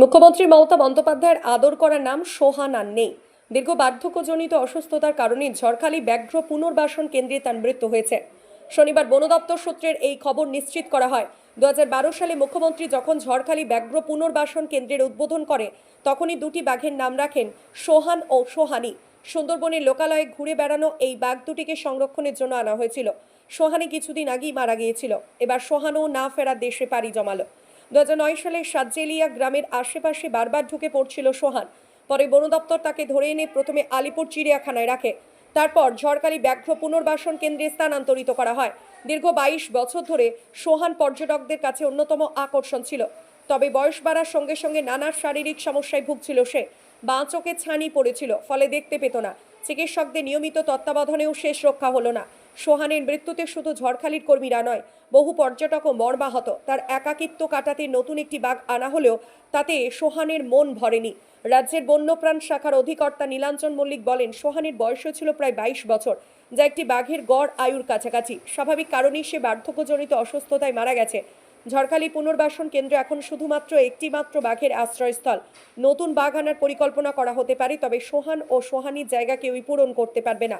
মুখ্যমন্ত্রী মমতা বন্দ্যোপাধ্যায়ের আদর করা নাম সোহান নেই। দীর্ঘ বার্ধক্যজনিত অসুস্থতার কারণে ঝড়খালি ব্যাঘ্র পুনর্বাসন কেন্দ্রে তার মৃত্যু হয়েছে। শনিবার বন দপ্তর সূত্রের এই খবর নিশ্চিত করা হয় দু হাজার বারো সালে মুখ্যমন্ত্রী যখন ঝড়খালি ব্যাঘ্র পুনর্বাসন কেন্দ্রের উদ্বোধন করে, তখনই দুটি বাঘের নাম রাখেন সোহান ও সোহানি। সুন্দরবনের লোকালয়ে ঘুরে বেড়ানো এই বাঘ দুটিকে সংরক্ষণের জন্য আনা হয়েছিল। সোহানি কিছুদিন আগেই মারা গিয়েছিল। এবার সোহানও না ফেরা দেশে পাড়ি জমালো। দু সালে সাজ্জেলিয়া গ্রামের আশেপাশে বারবার ঢুকে পড়ছিল সোহান। পরে বন দপ্তর তাকে ধরে এনে প্রথমে আলিপুর চিড়িয়াখানায় রাখে। তারপর ঝড়কালি ব্যাঘ্র পুনর্বাসন কেন্দ্রে স্থানান্তরিত করা হয়। দীর্ঘ বাইশ বছর ধরে সোহান পর্যটকদের কাছে অন্যতম আকর্ষণ ছিল। তবে বয়স বাড়ার সঙ্গে সঙ্গে নানা শারীরিক সমস্যায় ভুগছিল সে। বাঁ চোখে ছানি পড়েছিল, ফলে দেখতে পেত না। চিকিৎসকদের নিয়মিত তত্ত্বাবধানেও শেষ রক্ষা হলো না। সোহানের মৃত্যুতে শুধু ঝড়খালির কর্মীরা নয়, বহু পর্যটকও মর্মাহত। তার একাকিত্ব কাটাতে নতুন একটি বাঘ আনা হলেও তাতে সোহানের মন ভরেনি। রাজ্যের বন্যপ্রাণ শাখার অধিকর্তা নীলাঞ্জন মল্লিক বলেন, সোহানের বয়সও ছিল প্রায় বাইশ বছর, যা একটি বাঘের গড় আয়ুর কাছাকাছি। স্বাভাবিক কারণেই সে বার্ধক্যজনিত অসুস্থতায় মারা গেছে। ঝড়খালি পুনর্বাসন কেন্দ্র এখন শুধুমাত্র একটি মাত্র বাঘের আশ্রয়স্থল। নতুন বাঘ আনার পরিকল্পনা করা হতে পারে, তবে সোহান ও সোহানির জায়গা কেউই পূরণ করতে পারবে না।